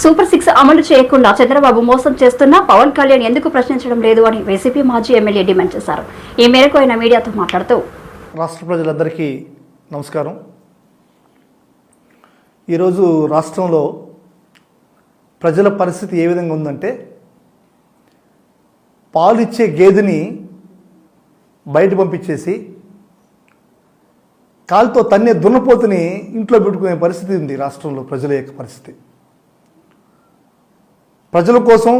Super six అమలు చేయకుండా చంద్రబాబు మోసం చేస్తున్నా పవన్ కళ్యాణ్ ఎందుకు ప్రశ్నించడం లేదు అని వైసీపీ మాజీ ఎమ్మెల్యే డిమాండ్ చేశారు. ఈ మేరకు ఆయన మీడియాతో మాట్లాడుతూ రాష్ట్ర ప్రజలందరికీ నమస్కారం. ఈరోజు రాష్ట్రంలో ప్రజల పరిస్థితి ఏ విధంగా ఉందంటే పాలు ఇచ్చే గేదెని బయట పంపించేసి కాలుతో తన్నే దున్నపోతుని ఇంట్లో పెట్టుకునే పరిస్థితి ఉంది రాష్ట్రంలో ప్రజల యొక్క పరిస్థితి. ప్రజల కోసం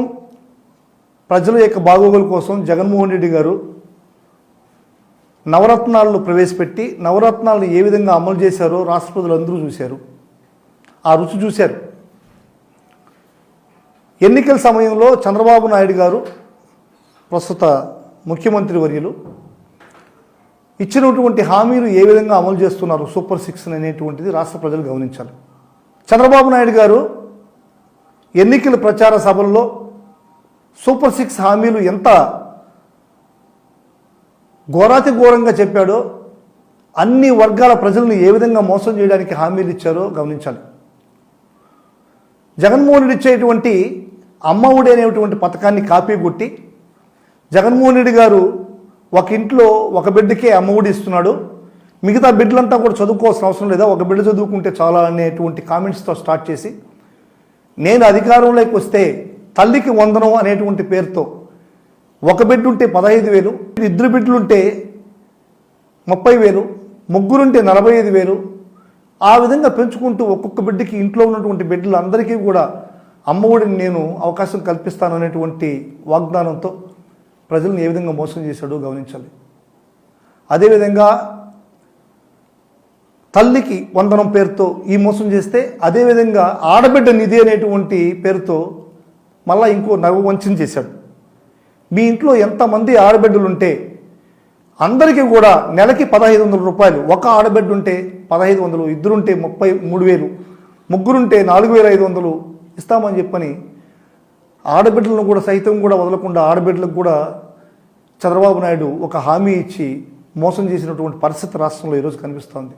ప్రజల యొక్క బాగోగుల కోసం జగన్మోహన్ రెడ్డి గారు నవరత్నాలను ప్రవేశపెట్టి నవరత్నాలను ఏ విధంగా అమలు చేశారో రాష్ట్ర ప్రజలందరూ చూశారు. ఆ రుచి చూశారు. ఎన్నికల సమయంలో చంద్రబాబు నాయుడు గారు ప్రస్తుత ముఖ్యమంత్రి వర్యులు ఇచ్చినటువంటి హామీలు ఏ విధంగా అమలు చేస్తున్నారు సూపర్ సిక్స్ అనేటువంటిది రాష్ట్ర ప్రజలు గమనించాలి. చంద్రబాబు నాయుడు గారు ఎన్నికల ప్రచార సభల్లో సూపర్ సిక్స్ హామీలు ఎంత ఘోరాతి ఘోరంగా చెప్పాడో అన్ని వర్గాల ప్రజలను ఏ విధంగా మోసం చేయడానికి హామీలు ఇచ్చారో గమనించాలి. జగన్మోహన్ రెడ్డి ఇచ్చేటువంటి అమ్మఒడి అనేటువంటి పథకాన్ని కాపీ కొట్టి జగన్మోహన్ రెడ్డి గారు ఒక ఇంట్లో ఒక బిడ్డకే అమ్మఒడి ఇస్తున్నాడు. మిగతా బిడ్డలంతా కూడా చదువుకోవాల్సిన అవసరం లేదా ఒక బిడ్డ చదువుకుంటే చాలా అనేటువంటి కామెంట్స్తో స్టార్ట్ చేసి నేను అధికారంలోకి వస్తే తల్లికి వందనం అనేటువంటి పేరుతో ఒక బిడ్డ ఉంటే పదహైదు వేలు ఇద్దరు బిడ్డలుంటే ముప్పై వేలు ముగ్గురుంటే నలభై ఐదు వేలు. ఆ విధంగా పెంచుకుంటూ ఒక్కొక్క బిడ్డకి ఇంట్లో ఉన్నటువంటి బిడ్డలందరికీ కూడా అమ్మఒడిని నేను అవకాశం కల్పిస్తాను అనేటువంటి వాగ్దానంతో ప్రజలను ఏ విధంగా మోసం చేశాడో గమనించాలి. అదేవిధంగా తల్లికి వందనం పేరుతో ఈ మోసం చేస్తే అదేవిధంగా ఆడబిడ్డ నిధి అనేటువంటి పేరుతో మళ్ళా ఇంకో నవ్వు వంచన చేశాడు. మీ ఇంట్లో ఎంతమంది ఆడబిడ్డలు ఉంటే అందరికీ కూడా నెలకి పదహైదు వందల రూపాయలు. ఒక ఆడబిడ్డ ఉంటే పదహైదు వందలు ఇద్దరుంటే ముప్పై మూడు వేలు ముగ్గురుంటే నాలుగు వేల ఐదు వందలు ఇస్తామని చెప్పని ఆడబిడ్డలను కూడా సైతం కూడా వదలకుండా ఆడబిడ్డలకు కూడా చంద్రబాబు నాయుడు ఒక హామీ ఇచ్చి మోసం చేసినటువంటి పరిస్థితి రాష్ట్రంలో ఈరోజు కనిపిస్తోంది.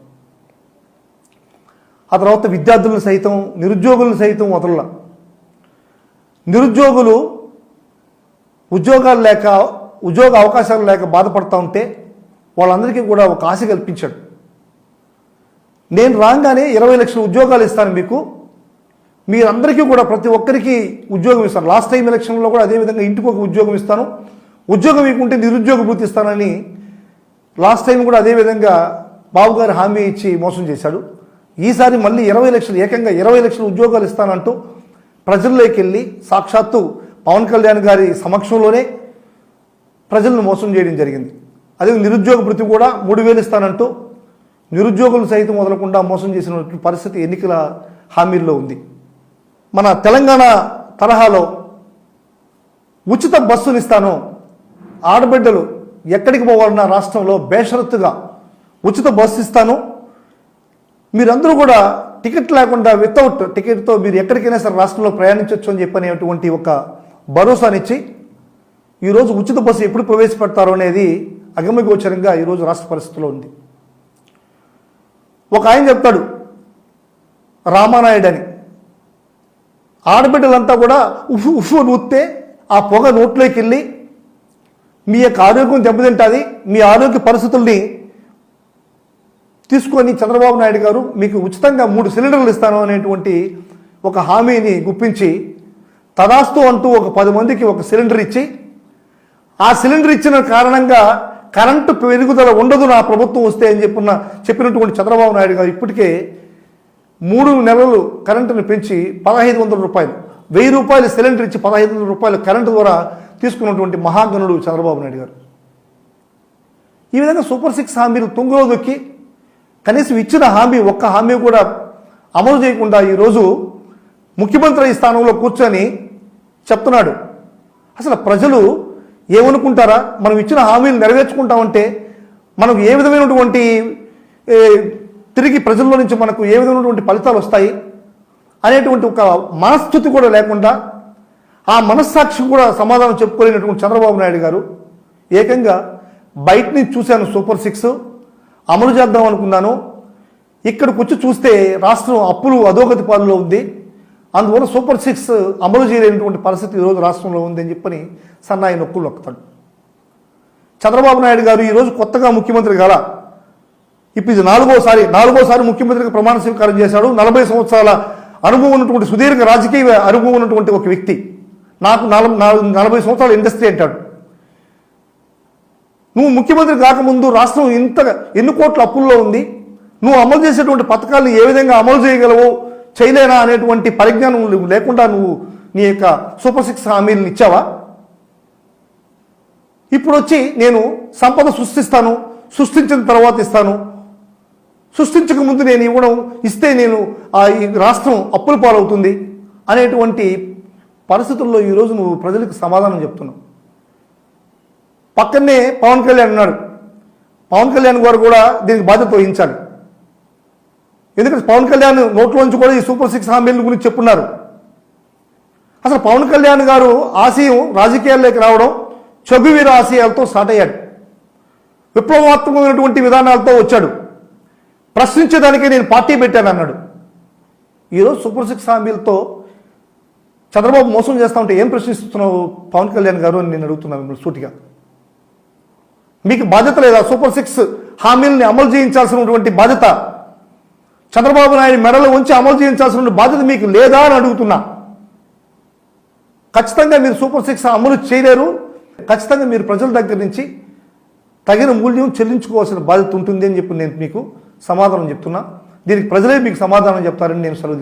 ఆ తర్వాత విద్యార్థులను సైతం నిరుద్యోగులను సైతం వదల నిరుద్యోగులు ఉద్యోగాలు లేక ఉద్యోగ అవకాశాలు లేక బాధపడతా ఉంటే వాళ్ళందరికీ కూడా ఒక ఆశ కల్పించాడు. నేను రాగానే ఇరవై లక్షల ఉద్యోగాలు ఇస్తాను మీకు. మీరందరికీ కూడా ప్రతి ఒక్కరికి ఉద్యోగం ఇస్తాను. లాస్ట్ టైం ఎలక్షన్లో కూడా అదేవిధంగా ఇంటికి ఒక ఉద్యోగం ఇస్తాను. ఉద్యోగం ఇవ్వకుంటే నిరుద్యోగ భృతి ఇస్తానని లాస్ట్ టైం కూడా అదేవిధంగా బాబు గారు హామీ ఇచ్చి మోసం చేశాడు. ఈసారి మళ్ళీ ఇరవై లక్షలు ఏకంగా ఇరవై లక్షల ఉద్యోగాలు ఇస్తానంటూ ప్రజల్లోకి వెళ్ళి సాక్షాత్తు పవన్ కళ్యాణ్ గారి సమక్షంలోనే ప్రజలను మోసం చేయడం జరిగింది. అదే నిరుద్యోగ భృతి కూడా మూడు వేలు ఇస్తానంటూ నిరుద్యోగులు సైతం మొదలకుండా మోసం చేసిన పరిస్థితి ఎన్నికల హామీల్లో ఉంది. మన తెలంగాణ తరహాలో ఉచిత బస్సునిస్తాను ఆడబిడ్డలు ఎక్కడికి పోవాలన్నా రాష్ట్రంలో బేషరత్తుగా ఉచిత బస్సు ఇస్తాను. మీరందరూ కూడా టికెట్ లేకుండా వితౌట్ టికెట్తో మీరు ఎక్కడికైనా సరే రాష్ట్రంలో ప్రయాణించవచ్చు అని చెప్పనేటువంటి ఒక భరోసానిచ్చి ఈరోజు ఉచిత బస్సు ఎప్పుడు ప్రవేశపెడతారో అనేది అగమగోచరంగా ఈరోజు రాష్ట్ర పరిస్థితిలో ఉంది. ఒక ఆయన చెప్తాడు రామానాయుడు అని ఆడబిడ్డలంతా కూడా ఉఫు ఉఫు నూత్తే ఆ పొగ నోట్లోకి వెళ్ళి మీ యొక్క ఆరోగ్యం దెబ్బతింటుంది మీ ఆరోగ్య పరిస్థితుల్ని తీసుకొని చంద్రబాబు నాయుడు గారు మీకు ఉచితంగా మూడు సిలిండర్లు ఇస్తాను అనేటువంటి ఒక హామీని గుప్పించి తదాస్తు అంటూ ఒక పది మందికి ఒక సిలిండర్ ఇచ్చి ఆ సిలిండర్ ఇచ్చిన కారణంగా కరెంటు పెరుగుదల ఉండదు నా ప్రభుత్వం వస్తే అని చెప్పిన చెప్పినటువంటి చంద్రబాబు నాయుడు గారు ఇప్పటికే మూడు నెలలు కరెంటును పెంచి పదహైదు వందల రూపాయలు వెయ్యి రూపాయలు సిలిండర్ ఇచ్చి పదహైదు వందల రూపాయలు కరెంటు ద్వారా తీసుకున్నటువంటి మహాగణుడు చంద్రబాబు నాయుడు గారు. ఈ విధంగా సూపర్ సిక్స్ హామీలు తుంగలో దొక్కి కనీసం ఇచ్చిన హామీ ఒక్క హామీ కూడా అమలు చేయకుండా ఈరోజు ముఖ్యమంత్రి ఈ స్థానంలో కూర్చొని చెప్తున్నాడు. అసలు ప్రజలు ఏమనుకుంటారా? మనం ఇచ్చిన హామీలు నెరవేర్చుకుంటామంటే మనకు ఏ విధమైనటువంటి తిరిగి ప్రజల్లో నుంచి మనకు ఏ విధమైనటువంటి ఫలితాలు వస్తాయి? అనేటువంటి ఒక మనస్థుతి కూడా లేకుండా ఆ మనస్సాక్షి కూడా సమాధానం చెప్పుకోలేనటువంటి చంద్రబాబు నాయుడు గారు ఏకంగా బయట నుంచి చూశాను సూపర్ సిక్స్. అమలు చేద్దాం అనుకున్నాను. ఇక్కడికి వచ్చి చూస్తే రాష్ట్రం అప్పులు అధోగతి పాలలో ఉంది. అందువల్ల సూపర్ సిక్స్ అమలు చేయలేనటువంటి పరిస్థితి ఈరోజు రాష్ట్రంలో ఉందని చెప్పని సన్నాయి నొక్కులు నొక్కుతాడు. చంద్రబాబు నాయుడు గారు ఈరోజు కొత్తగా ముఖ్యమంత్రి కాల ఇప్పుడు ఇది నాలుగోసారి నాలుగోసారి ముఖ్యమంత్రిగా ప్రమాణ స్వీకారం చేశాడు. నలభై సంవత్సరాల అనుభవం ఉన్నటువంటి సుదీర్ఘ రాజకీయ అనుభవం ఉన్నటువంటి ఒక వ్యక్తి. నాకు నలభై నలభై సంవత్సరాల ఇండస్ట్రీ అంటాడు. నువ్వు ముఖ్యమంత్రి కాకముందు రాష్ట్రం ఇంత ఎన్ని కోట్ల అప్పుల్లో ఉంది? నువ్వు అమలు చేసేటువంటి పథకాలను ఏ విధంగా అమలు చేయగలవు? చేయలేనా అనేటువంటి పరిజ్ఞానం లేకుండా నువ్వు నీ యొక్క సూపర్ సిక్స్ హామీలను ఇచ్చావా? ఇప్పుడు వచ్చి నేను సంపద సృష్టిస్తాను సృష్టించిన తర్వాత ఇస్తాను. సృష్టించక ముందు నేను ఇవ్వడం ఇస్తే నేను ఆ ఈ రాష్ట్రం అప్పుల పాలవుతుంది అనేటువంటి పరిస్థితుల్లో ఈరోజు నువ్వు ప్రజలకు సమాధానం చెప్తున్నావు. పక్కనే పవన్ కళ్యాణ్ ఉన్నాడు. పవన్ కళ్యాణ్ గారు కూడా దీనికి బాధ్యత వహించాలి. ఎందుకంటే పవన్ కళ్యాణ్ నోట్లోంచి కూడా ఈ సూపర్ సిక్స్ హామీల గురించి చెప్పున్నారు. అసలు పవన్ కళ్యాణ్ గారు ఆశయం రాజకీయాల్లోకి రావడం చగువీర ఆశయాలతో స్టార్ట్ అయ్యాడు. విప్లవాత్మకమైనటువంటి విధానాలతో వచ్చాడు. ప్రశ్నించేదానికే నేను పార్టీ పెట్టాను అన్నాడు. ఈరోజు సూపర్ సిక్స్ హామీలతో చంద్రబాబు మోసం చేస్తా ఉంటే ఏం ప్రశ్నిస్తున్నావు పవన్ కళ్యాణ్ గారు అని నేను అడుగుతున్నాను మిమ్మల్ని సూటిగా. మీకు బాధ్యత లేదా సూపర్ సిక్స్ హామీలని అమలు చేయించాల్సినటువంటి బాధ్యత చంద్రబాబు నాయుడు మెడలు ఉంచి అమలు చేయించాల్సిన బాధ్యత మీకు లేదా అని అడుగుతున్నా. ఖచ్చితంగా మీరు సూపర్ సిక్స్ అమలు చేయలేరు. ఖచ్చితంగా మీరు ప్రజల దగ్గర నుంచి తగిన మూల్యం చెల్లించుకోవాల్సిన బాధ్యత ఉంటుంది అని చెప్పి నేను మీకు సమాధానం చెప్తున్నా. దీనికి ప్రజలే మీకు సమాధానం చెప్తారని నేను సెలవు